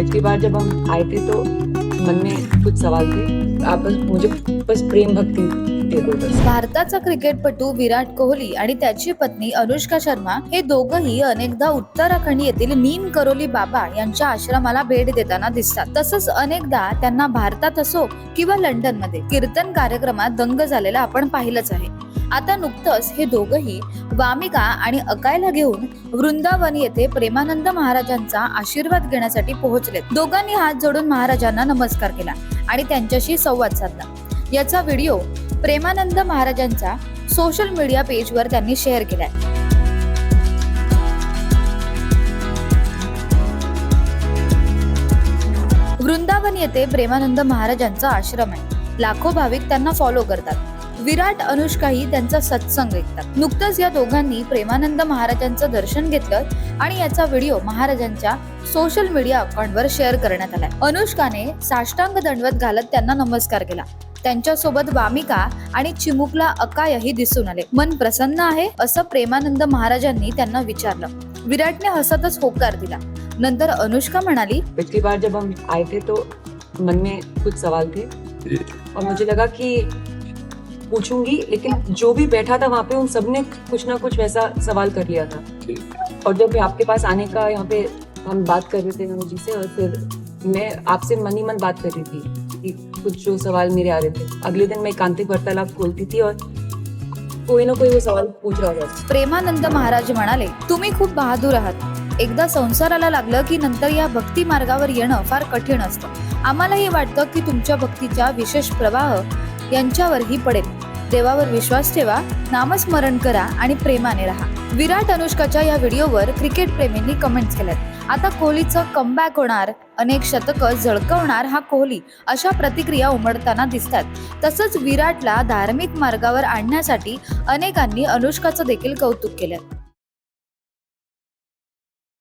पिछली बार जब हम आए थे तो मन में कुछ सवाल थे। आप बस मुझे बस प्रेम भक्ति भारताचा क्रिकेटपटू विराट कोहली आणि त्याची पत्नी अनुष्का शर्मा हे दोघंही अनेकदा उत्तराखंड येथील नीम करोली बाबा यांच्या आश्रमाला भेट देताना दिसतात. तसंच अनेकदा त्यांना भारतात असो किंवा लंडनमध्ये कीर्तन कार्यक्रमात दंग झालेला आपण पाहिलंच आहे. आता नुकतंच हे दोघंही वामिका आणि अकायला घेऊन वृंदावन येथे प्रेमानंद महाराजांचा आशीर्वाद घेण्यासाठी पोहोचले दोघांनी हात जोडून महाराजांना नमस्कार केला आणि त्यांच्याशी संवाद साधला. याचा व्हिडिओ प्रेमानंद महाराजांच्या सोशल मीडिया पेजवर त्यांनी शेअर केलाय. वृंदावन येथे प्रेमानंद महाराजांचा आश्रम आहे. लाखो भाविक त्यांना फॉलो करतात. विराट अनुष्काही त्यांचा सत्संग ऐकतात. नुकतंच या दोघांनी प्रेमानंद महाराजांचं दर्शन घेतलं आणि याचा व्हिडिओ महाराजांच्या सोशल मीडिया अकाउंटवर शेअर करण्यात आलाय. अनुष्काने साष्टांग दंडवत घालत त्यांना नमस्कार केला. त्यांच्यासोबत वामिका आणि चिमुकला अकायही दिसून आले. मन प्रसन्न आहे असं प्रेमानंद महाराजांनी त्यांना विचारलं. विराटने हसतच होकार दिला. नंतर अनुष्का म्हणाली पिछली बार जब हम आए थे तो मन में कुछ सवाल थे और मुझे लगा कि पूछूंगी लेकिन जो भी बैठा था वहाँ पे उन सब ने कुछ ना कुछ वैसा सवाल कर लिया था। और जब आपके पास आने का यहाँ पे हम बात कर रहे थे नमो जी से और फिर मैं आपसे मन ही मन बात कर रही थी कि कुछ जो सवाल मेरे आ रहे थे। अगले दिन मैं एकांतिक वार्तालाप खोलती थी और कोई ना कोई वो सवाल पूछ रहा था। प्रेमानंद महाराज म्हणाले तुम्ही खूप बहादूर आहात. एकदा संसाराला लागलं की नंतर या भक्ती मार्गावर येणं फार कठीण असतं. आम्हालाही वाटतं की तुमच्या भक्तीचा विशेष प्रवाह यांच्यावरही पडेल. देवावर विश्वास ठेवा नामस्मरण करा आणि प्रेमाने राहा. विराट अनुष्काच्या या व्हिडिओवर क्रिकेट प्रेमींनी कमेंट्स केल्यात. आता कोहलीचं कमबॅक होणार अनेक शतकं झळकवणार हा कोहली अशा प्रतिक्रिया उमडताना दिसतात. तसंच विराटला धार्मिक मार्गावर आणण्यासाठी अनेकांनी अनुष्काचं देखील कौतुक केलं.